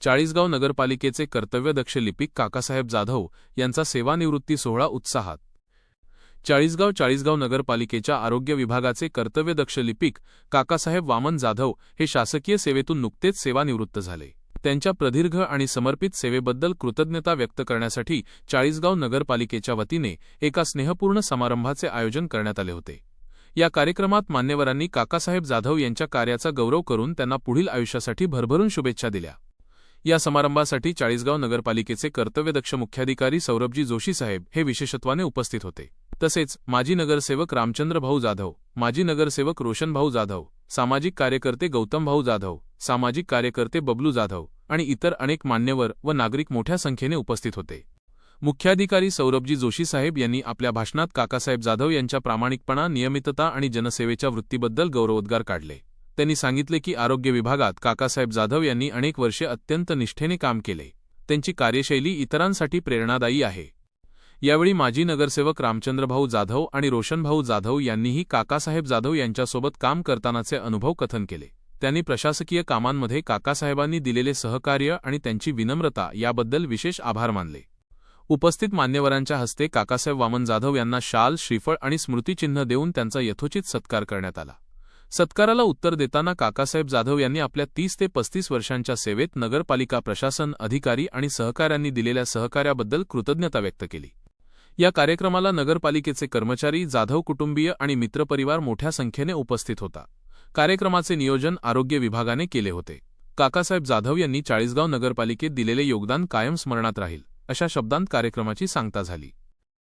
चाळीसगाव नगरपालिकेचे कर्तव्यदक्ष लिपिक काकासाहेब जाधव यांचा सेवानिवृत्ती सोहळा उत्साहात. चाळीसगाव चाळीसगाव नगरपालिकेच्या आरोग्य विभागाचे कर्तव्यदक्ष लिपिक काकासाहेब वामन जाधव हे शासकीय सेवेतून नुकतेच सेवानिवृत्त झाले. त्यांच्या प्रदीर्घ आणि समर्पित सेवेबद्दल कृतज्ञता व्यक्त करण्यासाठी चाळीसगाव नगरपालिकेच्या वतीने एका स्नेहपूर्ण समारंभाचे आयोजन करण्यात आले होते. या कार्यक्रमात मान्यवरांनी काकासाहेब जाधव यांच्या कार्याचा गौरव करून त्यांना पुढील आयुष्यासाठी भरभरून शुभेच्छा दिल्या. या समारंभासाठी चाळीसगाव नगरपालिकेचे कर्तव्यदक्ष मुख्याधिकारी सौरभजी जोशी साहेब हे विशेषत्वाने उपस्थित होते. तसेच माजी नगरसेवक रामचंद्र भाऊ जाधव माजी नगरसेवक रोशनभाऊ जाधव सामाजिक कार्यकर्ते गौतमभाऊ जाधव सामाजिक कार्यकर्ते बबलू जाधव आणि इतर अनेक मान्यवर व नागरिक मोठ्या संख्येने उपस्थित होते. मुख्याधिकारी सौरभजी जोशी साहेब यांनी आपल्या भाषणात काकासाहेब जाधव यांच्या प्रामाणिकपणा नियमितता आणि जनसेवेच्या वृत्तीबद्दल गौरवोद्गार काढले. त्यांनी सांगितले की आरोग्य विभागात काकासाहेब जाधव यांनी अनेक वर्षे अत्यंत निष्ठेने काम केले. त्यांची कार्यशैली इतरांसाठी प्रेरणादायी आहे. यावेळी माजी नगरसेवक रामचंद्रभाऊ जाधव आणि रोशनभाऊ जाधव यांनीही काकासाहेब जाधव यांच्यासोबत काम करतानाचे अनुभव कथन केले. त्यांनी प्रशासकीय कामांमध्ये काकासाहेबांनी दिलेले सहकार्य आणि त्यांची विनम्रता याबद्दल विशेष आभार मानले. उपस्थित मान्यवरांच्या हस्ते काकासाहेब वामन जाधव यांना शाल श्रीफळ आणि स्मृतिचिन्ह देऊन त्यांचा यथोचित सत्कार करण्यात आला. सत्काराला उत्तर देताना काकासाहेब जाधव यांनी आपल्या तीस ते पस्तीस वर्षांच्या सेवेत नगरपालिका प्रशासन अधिकारी आणि सहकाऱ्यांनी दिलेल्या सहकार्याबद्दल कृतज्ञता व्यक्त केली. या कार्यक्रमाला नगरपालिकेचे कर्मचारी जाधव कुटुंबीय आणि मित्रपरिवार मोठ्या संख्येने उपस्थित होता. कार्यक्रमाचे नियोजन आरोग्य विभागाने केले होते. काकासाहेब जाधव यांनी चाळीसगाव नगरपालिकेत दिलेले योगदान कायम स्मरणात राहील अशा शब्दांत कार्यक्रमाची सांगता झाली.